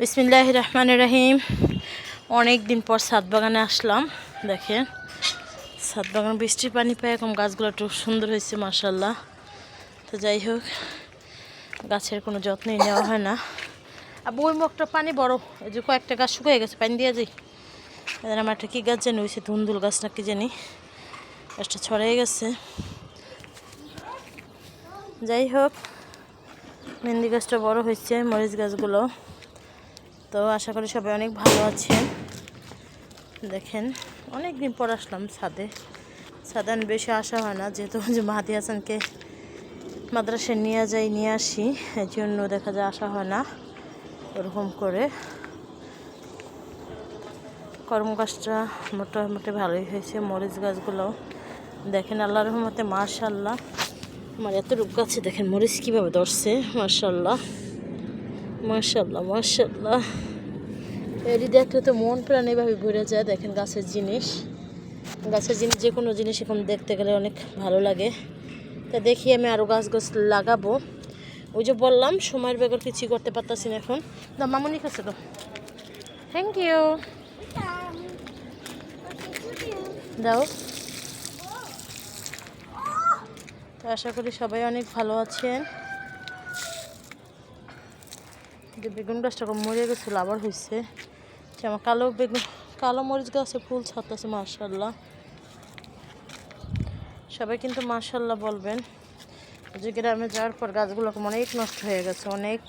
বিসমিল্লাহ রহমান রহিম অনেক দিন পর ছাদ বাগানে আসলাম, দেখেন। ছাদ বাগান, বৃষ্টির পানি পায়, এখন গাছগুলো একটু সুন্দর হয়েছে মাসাল্লাহ তো যাই হোক, গাছের কোনো যত্নই নেওয়া হয় না। আর বই মুখটা পানি বড়, এই যে কয়েকটা গাছ শুকিয়ে গেছে, পানি দিয়ে যাই। আমার একটা কী গাছ জানি হয়েছে ধুন্দুল গাছ না কি জানি, গাছটা ছড়াই গেছে। যাই হোক, মেহেন্দি গাছটা বড় হয়েছে, মরিচ গাছগুলো। তো আশা করি সবাই অনেক ভালো আছেন। দেখেন অনেক দিন পর আসলাম ছাদে। ছাদে বেশি আসা হয় না, যেহেতু যে মাহাদি হাসানকে মাদ্রাসায় নিয়ে যাই, নিয়ে আসি এই জন্য দেখা যায় আসা হয় না ওরকম করে। কর্ম গাছটা মোটামুটি ভালোই হয়েছে, মরিচ গাছগুলো দেখেন আল্লাহ রহমতে মার্শাল্লাহ আমার এত রূপ গাছে দেখেন মরিচ কীভাবে ধরছে মার্শাল্লাহ মার্শাল্লাহ মার্শাল্লাহ এটি দেখলে তো মন প্রাণ এভাবে ঘুরে যায়, দেখেন গাছের জিনিস। গাছের জিনিস যে কোনো জিনিস এখন দেখতে গেলে অনেক ভালো লাগে। তা দেখি আমি আরও গাছ গাছ লাগাবো। ওই যে বললাম, সময়ের বেগর কিছুই করতে পারতাছি না এখন। না, মামুনি কাছে তো। থ্যাংক ইউ দাও। তো আশা করি সবাই অনেক ভালো আছেন। যে বেগুন গাছটা মরে গেছিল, আবার হয়েছে যে আমার কালো বেগুন, কালো মরিচ গাছে ফুল ছাড়তেছে মার্শাল্লাহ সবাই কিন্তু মার্শাল্লাহ বলবেন। যে গ্রামে যাওয়ার পর গাছগুলো অনেক নষ্ট হয়ে গেছে, অনেক।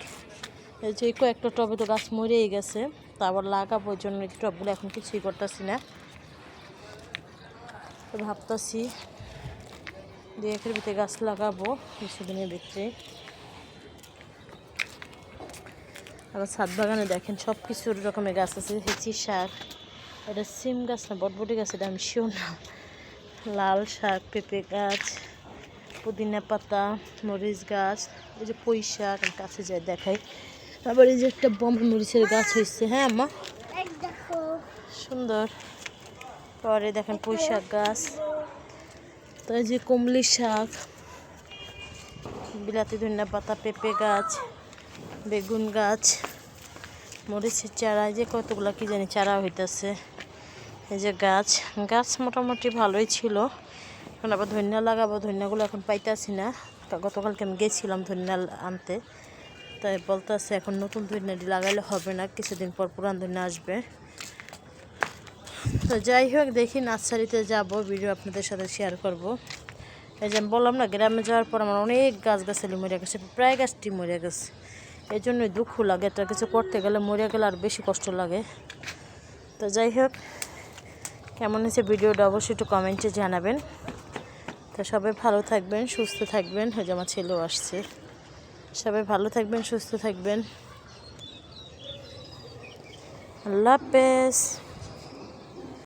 এই যে কয়েকটা টবে তো গাছ মরেই গেছে, তা আবার লাগাবো ওই জন্য টবগুলো এখন কিছুই করতেছি না। ভাবতেছি দু একের ভিতরে গাছ লাগাবো, কিছুদিনের ভিতরে। আবার ছাদ বাগানে দেখেন সব কিছুর রকমের গাছ আছে হেঁচি শাক। এটা সিম গাছ না, বটবটি গাছ, এটা আমি শিও না। লাল শাক, পেঁপে গাছ, পুদিনা পাতা, মরিচ গাছ, এই যে পুঁই শাক, আমি কাছে যায় দেখাই। আবার এই যে একটা বম মরিচের গাছ হয়েছে হ্যাঁ আম্মা? সুন্দর। পরে দেখেন পুঁই শাক গাছ। তো এই যে কুমলি শাক, বিলাতি ধনিয়া পাতা, পেঁপে গাছ। বেগুন গাছ, মরিচের চারা যে কতগুলো কি জানি চারা হইতেছে। এই যে গাছ গাছ মোটামুটি ভালোই ছিল। এখন আবার ধনিয়া লাগাবো ধনিয়াগুলো এখন পাইতেছি না। গতকালকে আমি গেছিলাম ধনিয়া আনতে। তাই বলতেছে এখন নতুন ধনিয়াটি লাগাইলে হবে না, কিছুদিন পর পুরান ধনিয়া আসবে। তো যাই হোক, দেখি নার্সারিতে যাব, ভিডিও আপনাদের সাথে শেয়ার করব। এই যে বললাম না, গ্রামে যাওয়ার পর আমার অনেক গাছ গাছালি মরে গেছে, প্রায় গাছটি মরে গেছে। এই জন্যই দুঃখ লাগে একটা কিছু করতে গেলে মরে গেলে আর বেশি কষ্ট লাগে। তো যাই হোক, কেমন হয়েছে ভিডিওটা অবশ্যই একটু কমেন্টে জানাবেন। তো সবাই ভালো থাকবেন, সুস্থ থাকবেন। হয়ে আমার ছেলেও আসছে। সবাই ভালো থাকবেন, সুস্থ থাকবেন। আল্লাহ হাফেজ।